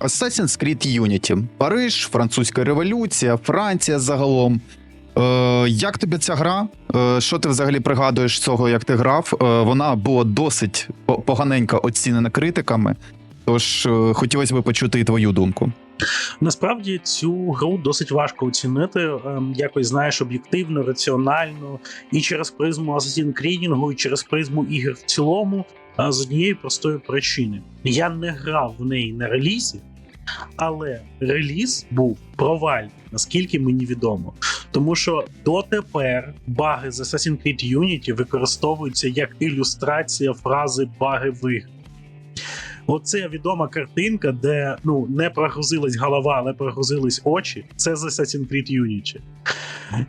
Assassin's Creed Unity. Париж, Французька революція, Франція загалом. Е, як тобі ця гра? Е, що ти взагалі пригадуєш цього, як ти грав? Е, вона була досить по- поганенько оцінена критиками. Тож е, хотілося б почути і твою думку. Насправді цю гру досить важко оцінити, ем, якось знаєш, об'єктивно, раціонально, і через призму Assassin's Creed, і через призму ігор в цілому, а з однієї простої причини. Я не грав в неї на релізі, але реліз був провальний, наскільки мені відомо. Тому що дотепер баги з Assassin's Creed Unity використовуються як ілюстрація фрази баги в іграх. Оце відома картинка, де ну не прогрузилась голова, але прогрузились очі. Це з Assassin's Creed Unity.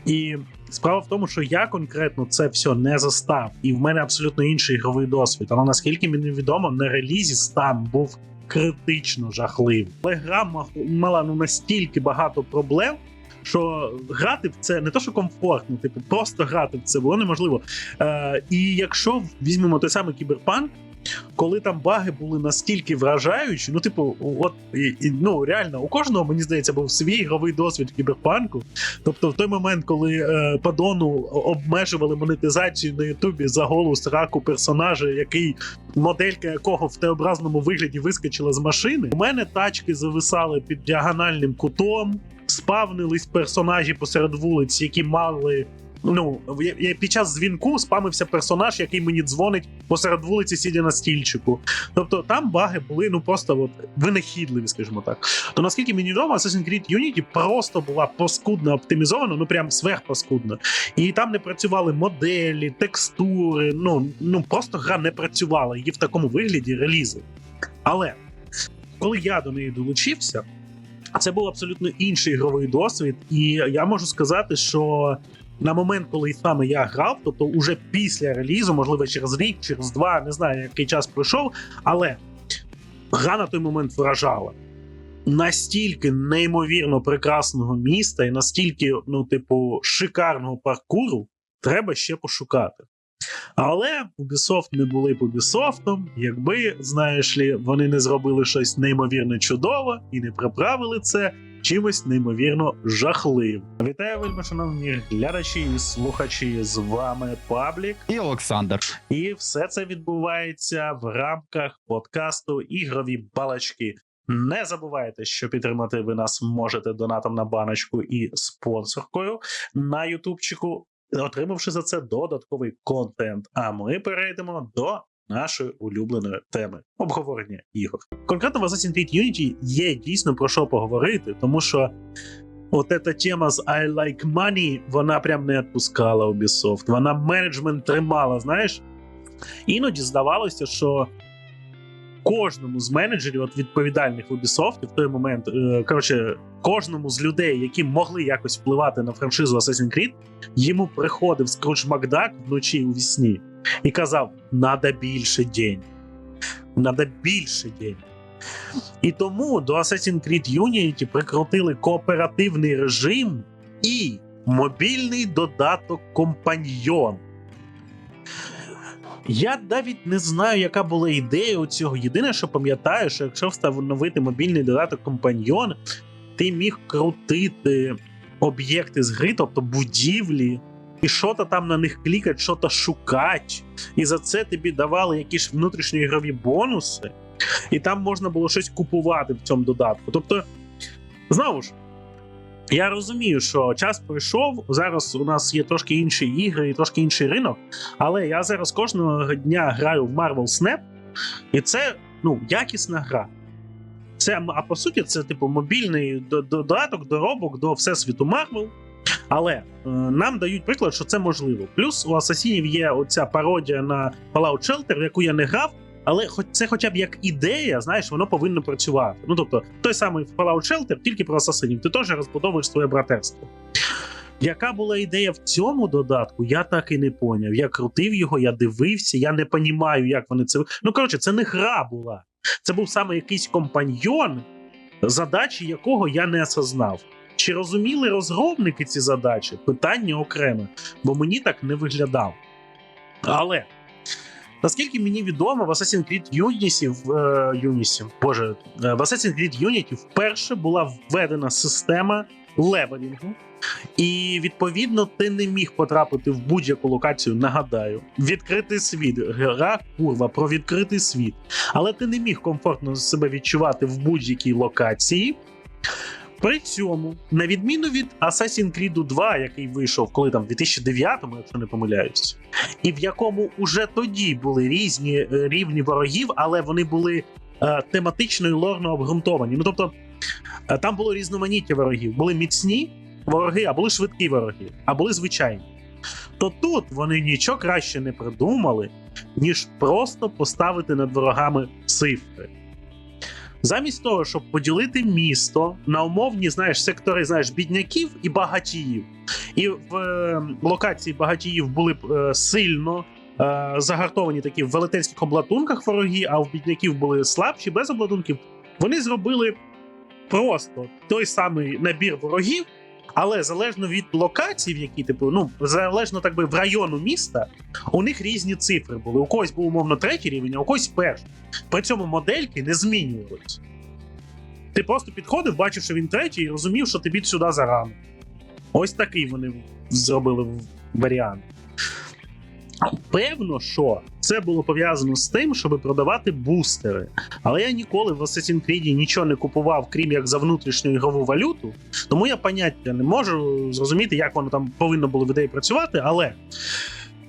І справа в тому, що я конкретно це все не застав, і в мене абсолютно інший ігровий досвід. Але наскільки мені відомо, на релізі стан був критично жахливий. Але гра мала ну настільки багато проблем. Що грати в це не то, що комфортно, типу, просто грати в це було неможливо. Е, і якщо візьмемо той самий кіберпанк, коли там баги були настільки вражаючі, ну, типу, от і, і, ну реально, у кожного, мені здається, був свій ігровий досвід кіберпанку. Тобто, в той момент, коли е, Падону обмежували монетизацію на Ютубі за голу сраку персонажа, який моделька якого в теобразному вигляді вискочила з машини, у мене тачки зависали під діагональним кутом, спавнились персонажі посеред вулиць, які мали. Ну, під час дзвінку спамився персонаж, який мені дзвонить посеред вулиці, сидя на стільчику. Тобто там баги були ну просто от винахідливі, скажімо так. То наскільки мені відомо, Assassin's Creed Unity просто була паскудно оптимізована, ну прям сверхпаскудно. І там не працювали моделі, текстури. Ну, ну просто гра не працювала її в такому вигляді релізу. Але коли я до неї долучився, це був абсолютно інший ігровий досвід, і я можу сказати, що на момент, коли саме я грав, тобто уже після релізу, можливо, через рік, через два, не знаю, який час пройшов, але гра на той момент вражала. Настільки неймовірно прекрасного міста і настільки, ну, типу, шикарного паркуру треба ще пошукати. Але Ubisoft не були б Ubisoft, якби, знаєш лі, вони не зробили щось неймовірно чудове і не приправили це чимось неймовірно жахливим. Вітаю, вельми шановні глядачі і слухачі. З вами Паблік. І Олександр. І все це відбувається в рамках подкасту Ігрові балачки. Не забувайте, що підтримати ви нас можете донатом на баночку і спонсоркою на Ютубчику, отримавши за це додатковий контент. А ми перейдемо до нашої улюбленої теми обговорення ігор. Конкретно в Assassin's Creed Unity є дійсно про що поговорити, тому що от эта тема з I like money, вона прям не відпускала Ubisoft. Вона менеджмент тримала, знаєш. Іноді здавалося, що кожному з менеджерів, от відповідальних Ubisoft, в той момент, е, коротше, кожному з людей, які могли якось впливати на франшизу Assassin's Creed, йому приходив Скрудж Макдак вночі у вісні і казав: надо більше день. Надо більше день. І тому до Assassin's Creed Unity прикрутили кооперативний режим і мобільний додаток Компаньйон. Я навіть не знаю, яка була ідея у цього. Єдине, що пам'ятаю, що якщо встановити мобільний додаток Компаньйон, ти міг крутити об'єкти з гри, тобто будівлі, і що-то там на них клікати, що-то шукати. І за це тобі давали якісь внутрішньоігрові бонуси, і там можна було щось купувати в цьому додатку. Тобто, знову ж. Я розумію, що час пройшов. Зараз у нас є трошки інші ігри і трошки інший ринок. Але я зараз кожного дня граю в Marvel Snap, і це ну, якісна гра. Це, а по суті, це типу мобільний додаток, доробок до всесвіту Marvel. Але е, нам дають приклад, що це можливо. Плюс у Асасінів є оця пародія на Fallout Shelter, в яку я не грав, але хоч це хоча б як ідея, знаєш, воно повинно працювати. Ну тобто, той самий Fallout Shelter, тільки про асасинів, ти теж розбудовуєш своє братерство. Яка була ідея в цьому додатку, я так і не поняв. Я крутив його, я дивився, я не понімаю, як вони це. Ну коротше, це не гра була. Це був саме якийсь компаньйон, задачі якого я не осознав. Чи розуміли розробники ці задачі? Питання окреме, бо мені так не виглядав. Але Наскільки мені відомо, в Assassin's Creed Unity, в, е, Unity, боже, е, в Assassin's Creed Unity вперше була введена система левелінгу, і відповідно ти не міг потрапити в будь-яку локацію. Нагадаю, відкритий світ, гра курва про відкритий світ. Але ти не міг комфортно себе відчувати в будь-якій локації. При цьому, на відміну від Assassin's Creed 2, який вийшов коли там в 2009-му, якщо не помиляюсь, і в якому уже тоді були різні е, рівні ворогів, але вони були е, тематично і лорно обґрунтовані. Ну тобто е, там було різноманіття ворогів. Були міцні вороги, а були швидкі вороги, а були звичайні. То тут вони нічого краще не придумали, ніж просто поставити над ворогами цифри. Замість того, щоб поділити місто на умовні, знаєш, сектори, знаєш, бідняків і багатіїв. І в е, локації багатіїв були б е, сильно е, загартовані такі в велетенських обладунках вороги, а в бідняків були слабші, без обладунків. Вони зробили просто той самий набір ворогів, але залежно від локацій, в які типу, ну залежно так би в району міста, у них різні цифри були. У когось був умовно третій рівень, а у когось перший. При цьому модельки не змінювалися. Ти просто підходив, бачив, що він третій, і розумів, що тобі сюди зарано. Ось такий вони зробили варіант. Певно, що це було пов'язано з тим, щоб продавати бустери. Але я ніколи в Assassin's Creed нічого не купував, крім як за внутрішню ігрову валюту. Тому я поняття не можу зрозуміти, як воно там повинно було в ідеї працювати. Але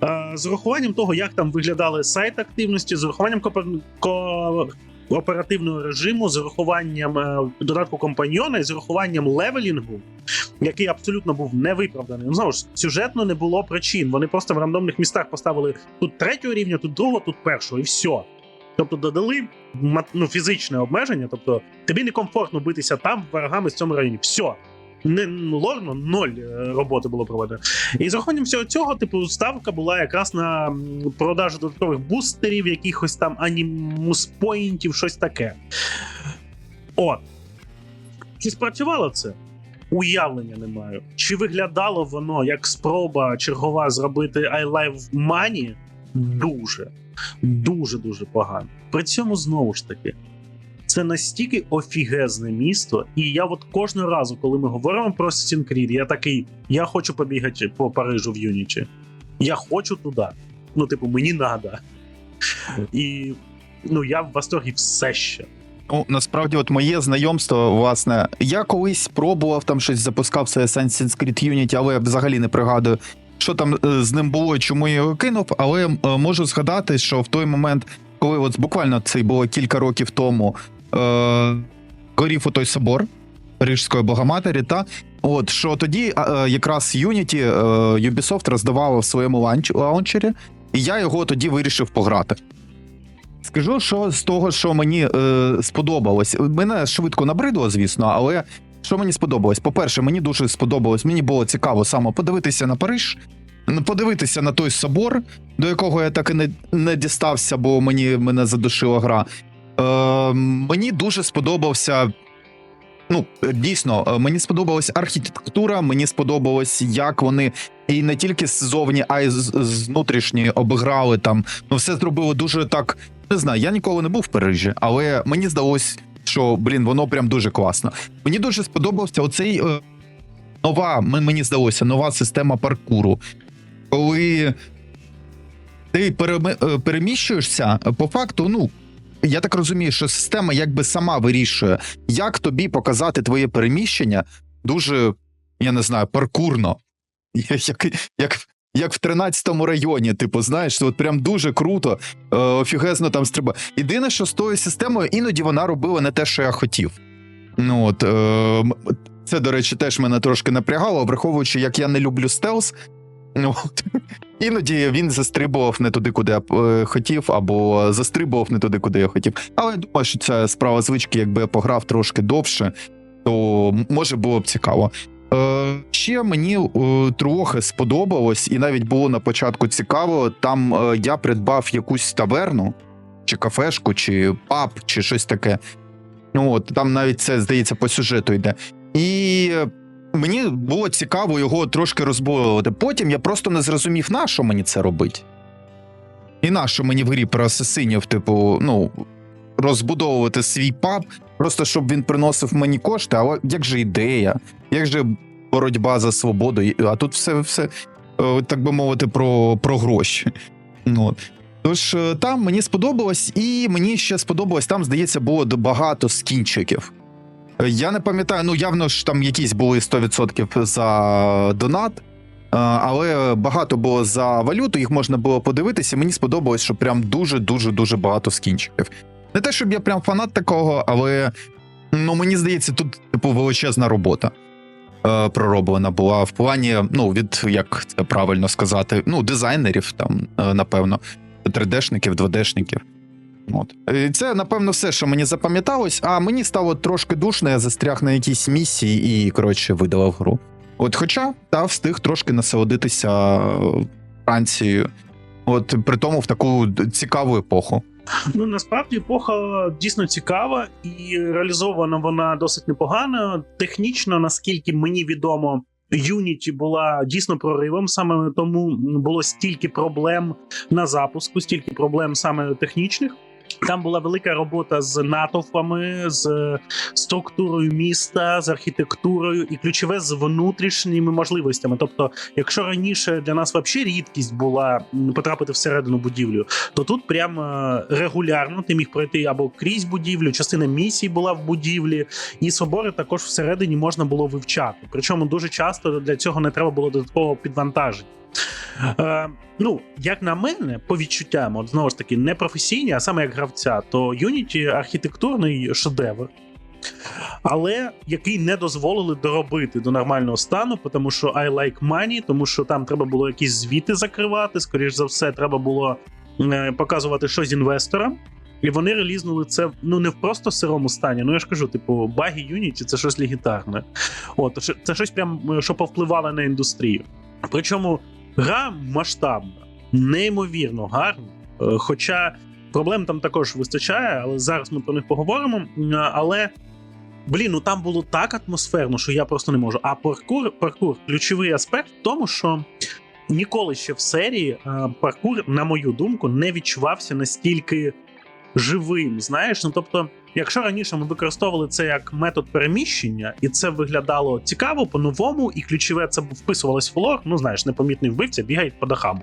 е, з урахуванням того, як там виглядали сайт активності, з урахуванням оперативного режиму, з урахуванням е, додатку компаньйона і з урахуванням левелінгу, який абсолютно був невиправданий. Ну, знову ж сюжетно не було причин. Вони просто в рандомних містах поставили тут третього рівня, тут другого, тут першого, і все. Тобто додали ну, фізичне обмеження, тобто тобі некомфортно битися там ворогами в цьому районі. Все. Не лорно, ноль е, роботи було проведено. І з рахуванням всього цього, типу, ставка була якраз на продажу додаткових бустерів, якихось там анімус-поінтів, щось таке. От. Чи спрацювало це? Уявлення не маю. Чи виглядало воно як спроба чергова зробити I Live Money? Дуже, дуже дуже погано. При цьому знову ж таки. Це настільки офігезне місто, і я от кожного разу, коли ми говоримо про Creed, я такий: я хочу побігати по Парижу в Юніті. Я хочу туди. Ну, типу, мені надо. І ну, я в восторгі все ще. Ну, насправді, от моє знайомство, власне, я колись пробував там щось запускав це Assassin's Creed Unity, але я взагалі не пригадую, що там е, з ним було, чому я його кинув. Але е, можу згадати, що в той момент, коли от буквально це було кілька років тому, е, горів у той собор Рижської Богоматері, та от що тоді е, якраз Unity е, Ubisoft роздавала в своєму ланч, лаунчері, і я його тоді вирішив пограти. Скажу, що з того, що мені е, сподобалось, мене швидко набридло, звісно, але що мені сподобалось? По-перше, мені дуже сподобалось, мені було цікаво саме подивитися на Париж, подивитися на той собор, до якого я так і не, не дістався, бо мені мене задушила гра. Е, мені дуже сподобався. Ну, дійсно, е, мені сподобалась архітектура, мені сподобалось, як вони і не тільки ззовні, а й з, внутрішні обіграли там. Ну, все зробили дуже так. Не знаю, я ніколи не був в Парижі, але мені здалось, що блін, воно прям дуже класно. Мені дуже сподобався оцей е, нова, мені здалося, нова система паркуру. Коли ти е, переміщуєшся, по факту, ну. Я так розумію, що система якби сама вирішує, як тобі показати твоє переміщення дуже, я не знаю, паркурно. Як, як, як в 13-му районі, типу, знаєш, от прям дуже круто, е, офігезно там стріба. Єдине, що з тою системою іноді вона робила не те, що я хотів. Ну от е, це, до речі, теж мене трошки напрягало, враховуючи, як я не люблю стелс. От, іноді він застрибував не туди, куди я е, хотів, або застрибував не туди, куди я хотів. Але я думаю, що це справа звички, якби я пограв трошки довше, то може було б цікаво. Е, ще мені е, трохи сподобалось, і навіть було на початку цікаво. Там е, я придбав якусь таверну, чи кафешку, чи паб, чи щось таке. Ну от там навіть це здається по сюжету йде. І мені було цікаво його трошки розбоювати. Потім я просто не зрозумів, на що мені це робить. І нащо мені в грі про асасинів, типу, ну, розбудовувати свій паб, просто щоб він приносив мені кошти, але як же ідея, як же боротьба за свободу, а тут все, все е, так би мовити, про, про гроші. Ну. Тож е, там мені сподобалось, і мені ще сподобалось, там, здається, було багато скінчиків. Я не пам'ятаю, ну явно ж там якісь були 100% за донат, е, але багато було за валюту, їх можна було подивитися. Мені сподобалось, що прям дуже-дуже дуже багато скінчиків. Не те, щоб я прям фанат такого, але ну, мені здається, тут типу величезна робота е, пророблена була в плані, ну, від як це правильно сказати, ну, дизайнерів, там, е, напевно, 3D-шників, 2D-шників. От. І це, напевно, все, що мені запам'яталось, а мені стало трошки душно, я застряг на якійсь місії і, коротше, видалив гру. От, хоча та встиг трошки насолодитися е, Францією, от при тому в таку цікаву епоху. Ну насправді епоха дійсно цікава і реалізована вона досить непогано. Технічно, наскільки мені відомо, Unity була дійсно проривом. Саме тому було стільки проблем на запуску, стільки проблем саме технічних. Там була велика робота з натовпами, з структурою міста, з архітектурою, і ключове з внутрішніми можливостями. Тобто, якщо раніше для нас взагалі рідкість була потрапити всередину будівлю, то тут прямо регулярно ти міг пройти або крізь будівлю, частина місій була в будівлі, і собори також всередині можна було вивчати. Причому дуже часто для цього не треба було додаткового підвантаження. Е, ну, як на мене, по відчуттям, от знову ж таки, не професійні, а саме як гравця, то Unity архітектурний шедевр. Але який не дозволили доробити до нормального стану, тому що I like money, тому що там треба було якісь звіти закривати. Скоріш за все, треба було е, показувати щось інвесторам. І вони релізнули це ну не в просто сирому стані. Ну я ж кажу, типу, баги Unity це щось легітарне. От це щось прям е, що повпливало на індустрію. Причому гра масштабна, неймовірно гарна. Е, Хоча проблем там також вистачає, але зараз ми про них поговоримо. Але блін, ну там було так атмосферно, що я просто не можу. А паркур, паркур ключовий аспект в тому, що ніколи ще в серії е, паркур, на мою думку, не відчувався настільки живим. Знаєш, ну тобто. Якщо раніше ми використовували це як метод переміщення, і це виглядало цікаво по-новому, і ключове це вписувалось в лор, ну знаєш, непомітний вбивця бігає по дахам.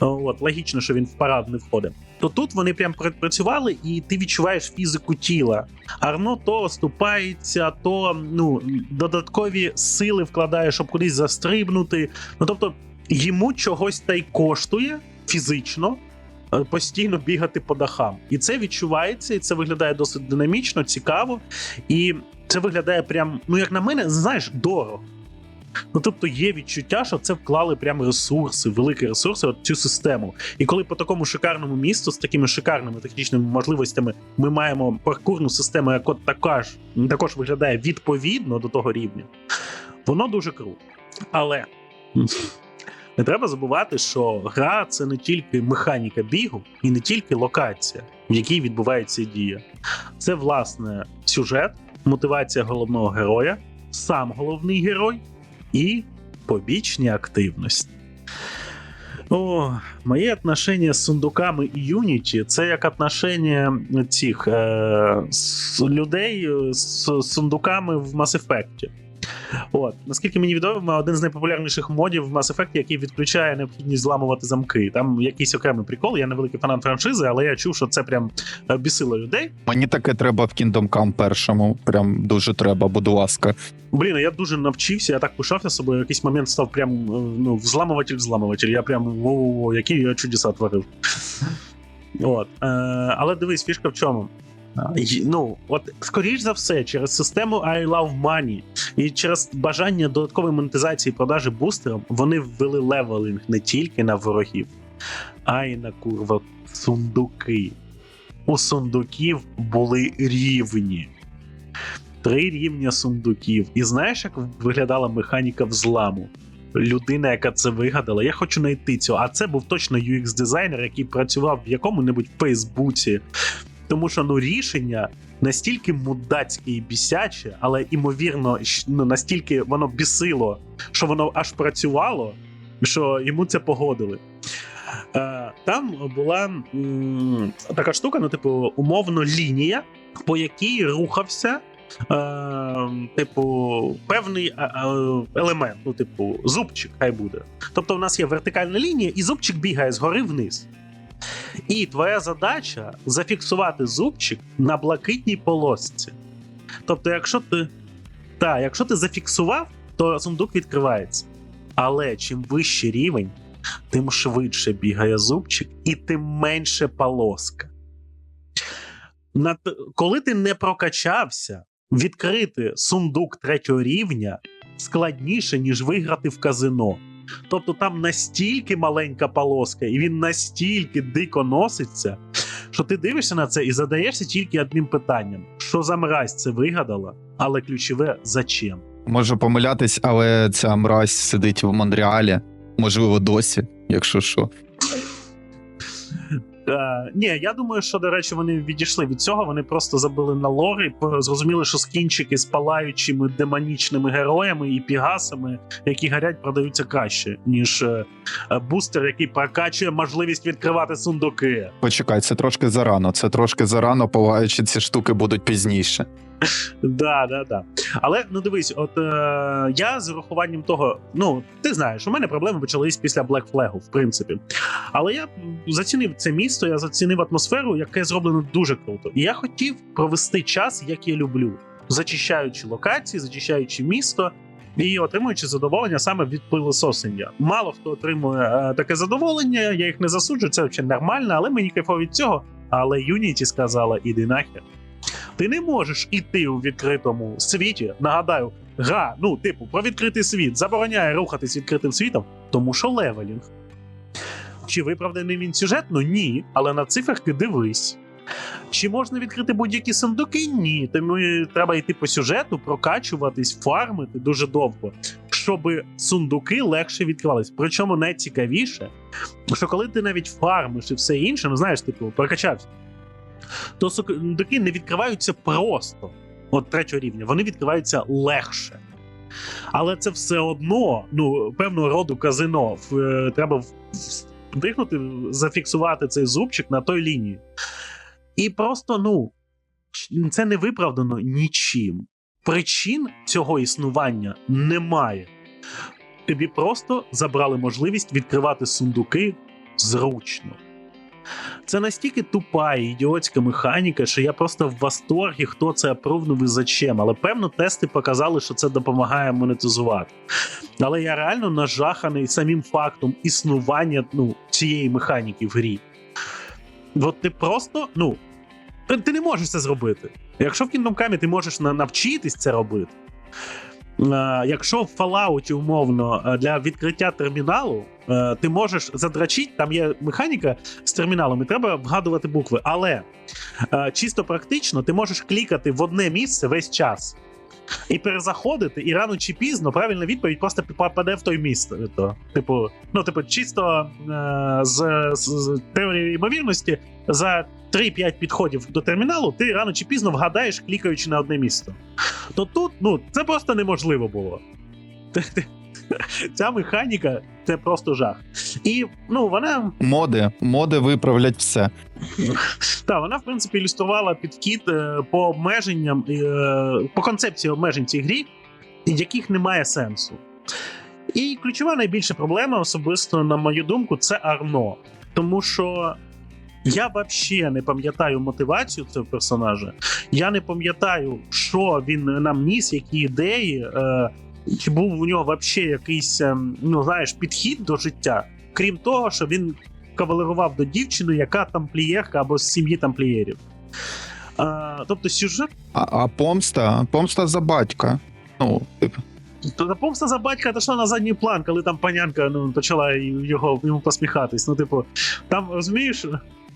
От логічно, що він в парад не входить. То тут вони прям працювали, і ти відчуваєш фізику тіла. Арно то оступається, то ну додаткові сили вкладає, щоб кудись застрибнути. Ну тобто йому чогось та й коштує фізично. Е, Постійно бігати по дахам, і це відчувається, і це виглядає досить динамічно, цікаво, і це виглядає прям, ну як на мене, знаєш, дорого. Ну тобто є відчуття, що це вклали прям ресурси, великі ресурси, от цю систему. І коли по такому шикарному місту з такими шикарними технічними можливостями ми маємо паркурну систему, яка також, також виглядає відповідно до того рівня, воно дуже круто. Але не треба забувати, що гра це не тільки механіка бігу і не тільки локація, в якій відбувається дія. Це власне сюжет, мотивація головного героя, сам головний герой і побічні активності. О, моє отношення з сундуками і Unity це як отношення цих е, людей з сундуками в Mass Effect. От, наскільки мені відомо, один з найпопулярніших модів в Mass Effect, який відключає необхідність зламувати замки. Там якийсь окремий прикол. Я не великий фанат франшизи, але я чув, що це прям е, бісило людей. Мені таке треба в Kingdom Come першому. Прям дуже треба, будь ласка. Блін, я дуже навчився, я так пишався собою. Якийсь момент став прям е, ну, взламуватель взламуватель. Я прям во-во-во, які я чудеса творив. От. Е, але дивись, фішка в чому. Ну, от, скоріш за все, через систему I Love Money і через бажання додаткової монетизації продажі бустером вони ввели левелінг не тільки на ворогів, а й на курва сундуки. У сундуків були рівні три рівня сундуків. І знаєш, як виглядала механіка взламу? Людина, яка це вигадала, я хочу знайти цього. А це був точно UX-дизайнер, який працював в якому-небудь Фейсбуці. Тому що ну рішення настільки мудацьке і бісяче, але імовірно, ну, настільки воно бісило, що воно аж працювало, що йому це погодили. Е, Там була м, така штука, ну, типу, умовно, лінія, по якій рухався. Е, типу, певний е, е, елемент, ну, типу, зубчик, хай буде. Тобто, у нас є вертикальна лінія, і зубчик бігає згори вниз. І твоя задача зафіксувати зубчик на блакитній полосці. Тобто, якщо ти, та, якщо ти зафіксував, то сундук відкривається. Але чим вищий рівень, тим швидше бігає зубчик і тим менше полоска. На Коли ти не прокачався, відкрити сундук третього рівня складніше, ніж виграти в казино. Тобто там настільки маленька полоска, і він настільки дико носиться, що ти дивишся на це і задаєшся тільки одним питанням: що за мразь це вигадала, але ключове зачем? Можу помилятись, але ця мразь сидить в Монреалі. Можливо, досі, якщо що. Е, ні, я думаю, що до речі, вони відійшли від цього. Вони просто забили на лори, зрозуміли, що скінчики з палаючими демонічними героями і пігасами, які гарять, продаються краще, ніж е, е, бустер, який прокачує можливість відкривати сундуки. Почекай, це трошки зарано. Це трошки зарано, палаючі ці штуки будуть пізніше. Да, да, да. Але ну дивись, от е, я з урахуванням того, ну ти знаєш, у мене проблеми почались після Black Flag, в принципі. Але я зацінив це місто, я зацінив атмосферу, яке зроблено дуже круто. І я хотів провести час, як я люблю, зачищаючи локації, зачищаючи місто. І отримуючи задоволення саме від пилососення. Мало хто отримує е, таке задоволення, я їх не засуджую, це взагалі нормально, але мені кайфово від цього. Але Unity сказала: іди нахер. Ти не можеш іти у відкритому світі. Нагадаю, гра, ну, типу, про відкритий світ забороняє рухатись відкритим світом, тому що левелінг. Чи виправданий він сюжетно? Ні. Але на цифрах ти дивись. Чи можна відкрити будь-які сундуки? Ні. Тому треба йти по сюжету, прокачуватись, фармити дуже довго, щоб сундуки легше відкривались. Причому найцікавіше, що коли ти навіть фармиш і все інше, ну знаєш, типу, прокачався, то сундуки не відкриваються просто от третього рівня, вони відкриваються легше. Але це все одно, ну, певного роду казино. Е, Треба вдихнути, зафіксувати цей зубчик на той лінії. І просто, ну, це не виправдано нічим. Причин цього існування немає. Тобі просто забрали можливість відкривати сундуки зручно. Це настільки тупа і ідіотська механіка, що я просто в восторгі, хто це апрувнув і зачем. Але певно, тести показали, що це допомагає монетизувати. Але я реально нажаханий самим фактом існування ну, цієї механіки в грі. От ти просто, ну, ти, не можеш це зробити. Якщо в Kingdom Come ти можеш на- навчитись це робити. Е, якщо в Fallout, умовно, е, для відкриття терміналу е, ти можеш задрачити, там є механіка з терміналом, і треба вгадувати букви. Але чисто практично ти можеш клікати в одне місце весь час. І перезаходити, і рано чи пізно правильна відповідь просто попаде в той місце. Типу, ну, типу, чисто е, з, з, з теорії ймовірності за 3-5 підходів до терміналу ти рано чи пізно вгадаєш, клікаючи на одне місце. То тут, ну, це просто неможливо було. Ця механіка це просто жах. І ну, вона Моди, моди виправлять все. та вона, в принципі, ілюструвала підхід е, по обмеженням, е, по концепції обмежень цій грі, яких немає сенсу. І ключова найбільша проблема, особисто, на мою думку, це Арно. Тому що я взагалі не пам'ятаю мотивацію цього персонажа. Я не пам'ятаю, що він нам ніс, які ідеї, е, чи був у нього взагалі якийсь, ем, ну знаєш, підхід до життя. Крім того, що він кавалерував до дівчини, яка тамплієрка або з сім'ї тамплієрів. А, тобто сюжет А, а помста, помста за батька. Ну, типу, то та помста за батька дійшла на задній план, коли там панянка ну, почала його йому посміхатись. Ну, типу, там розумієш,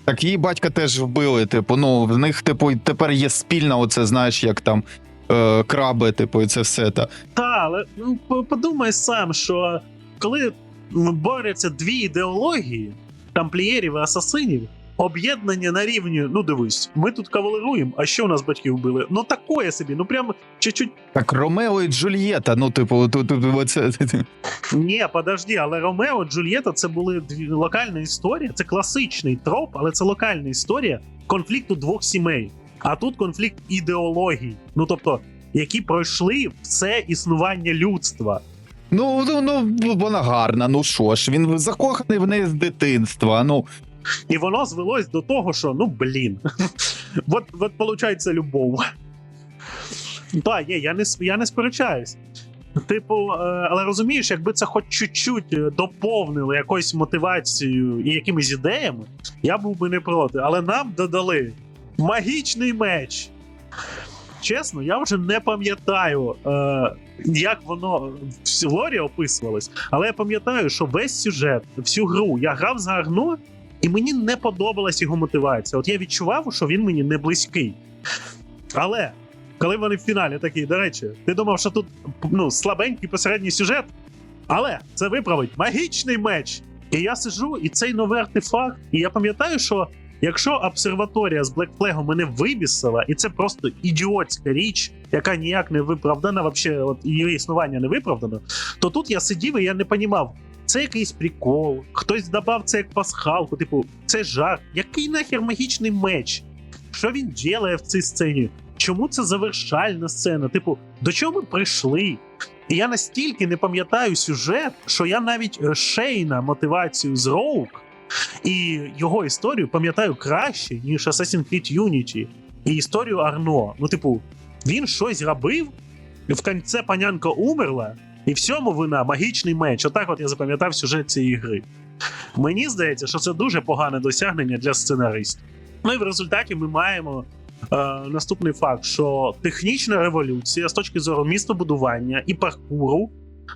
так її батька теж вбили. Типу, ну в них, типу, тепер є спільна, оце знаєш, як там е, краби, типу, і це все. Та. та, але ну, подумай сам, що коли борються дві ідеології тамплієрів і асасинів, об'єднання на рівні. Ну дивись, ми тут кавалеруємо, а що у нас батьки вбили? Ну такое собі, ну прям чуть-чуть. Так, Ромео і Джульєта, ну, типу, тут, оце. Ні, подожди, але Ромео, Джульєта це були дві локальна історія, це класичний троп, але це локальна історія конфлікту двох сімей. А тут конфлікт ідеологій. Ну тобто, які пройшли все існування людства. Ну, ну, ну, вона гарна, ну що ж, він закоханий в неї з дитинства. Ну, І воно звелось до того, що ну блін. от, от виходить любов. Так, є, я не, я не сперечаюсь. Типу, е, але розумієш, якби це хоч чуть-чуть е, доповнило якоюсь мотивацією і якимись ідеями, я був би не проти. Але нам додали магічний меч. Чесно, я вже не пам'ятаю, е, як воно в лорі описувалось, але я пам'ятаю, що весь сюжет, всю гру я грав за Агно, і мені не подобалась його мотивація. От я відчував, що він мені не близький. Але коли вони в фіналі такі, до речі, ти думав, що тут ну, слабенький посередній сюжет, але це виправить магічний меч. І я сижу, і цей новий артефакт. І я пам'ятаю, що якщо обсерваторія з Black Flag мене вибісила, і це просто ідіотська річ, яка ніяк не виправдана, вообще, от її існування не виправдано, то тут я сидів і я не понімав, це якийсь прикол, хтось додав це як пасхалку, типу, це жарт. Який нахер магічний меч? Що він ділає в цій сцені? Чому це завершальна сцена? Типу, до чого ми прийшли? І я настільки не пам'ятаю сюжет, що я навіть е, Шейна мотивацію з Роук і його історію пам'ятаю краще, ніж Assassin's Creed Unity і історію Арно. Ну, типу, він щось робив, в кінці панянка умерла, і всьому вина магічний меч. Отак от я запам'ятав сюжет цієї гри. Мені здається, що це дуже погане досягнення для сценаристів. Ну і в результаті ми маємо е, наступний факт: що технічна революція з точки зору містобудування і паркуру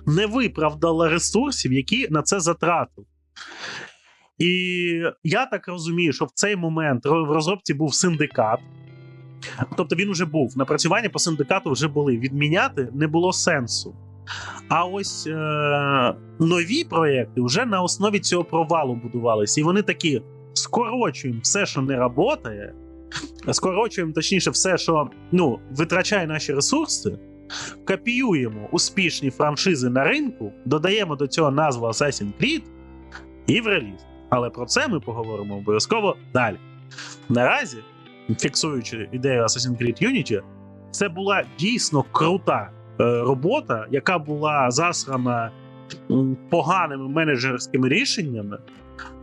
не виправдала ресурсів, які на це затратив. І я так розумію, що в цей момент в розробці був синдикат. Тобто він вже був. Напрацювання по синдикату вже були. Відміняти не було сенсу. А ось е- нові проекти вже на основі цього провалу будувалися. І вони такі: скорочуємо все, що не працює, скорочуємо, точніше, все, що ну, витрачає наші ресурси, копіюємо успішні франшизи на ринку, додаємо до цього назву Assassin's Creed і в реліз. Але про це ми поговоримо обов'язково далі. Наразі, фіксуючи ідею Assassin's Creed Unity, це була дійсно крута робота, яка була засрана поганими менеджерськими рішеннями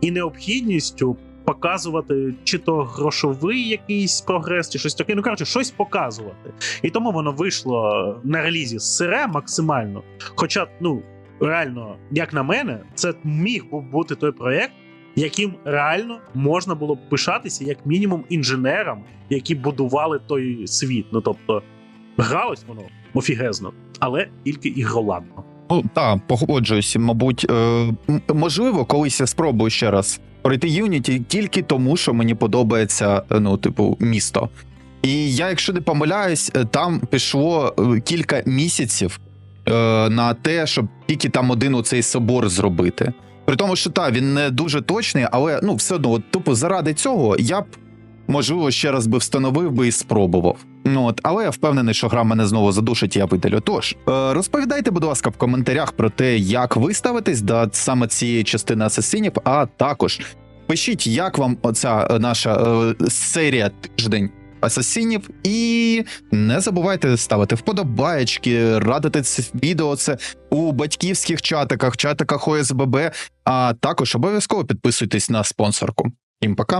і необхідністю показувати чи то грошовий якийсь прогрес, чи щось таке. Ну коротше, щось показувати. І тому воно вийшло на релізі сире максимально. Хоча, ну, реально, як на мене, це міг був бути той проєкт, яким реально можна було б пишатися, як мінімум, інженерам, які будували той світ. Ну тобто, гралось воно офігезно, але тільки ігроладно. Ну так, погоджуюсь. Мабуть, е, можливо, колись я спробую ще раз пройти Unity тільки тому, що мені подобається, е, ну, типу, місто. І я, якщо не помиляюсь, е, там пішло е, кілька місяців е, на те, щоб тільки там один оцей собор зробити. При тому, що так, він не дуже точний, але ну, все одно, от, тупо, заради цього я б, можливо, ще раз би встановив би і спробував. Ну от, але я впевнений, що гра мене знову задушить, я видалю. Тож е, розповідайте, будь ласка, в коментарях про те, як ви ставитесь до саме цієї частини асасинів, а також пишіть, як вам оця е, наша е, серія тиждень асасинів, і не забувайте ставити вподобаєчки, радити це відео це у батьківських чатиках, чатиках ОСББ, а також обов'язково підписуйтесь на спонсорку. Всім пока.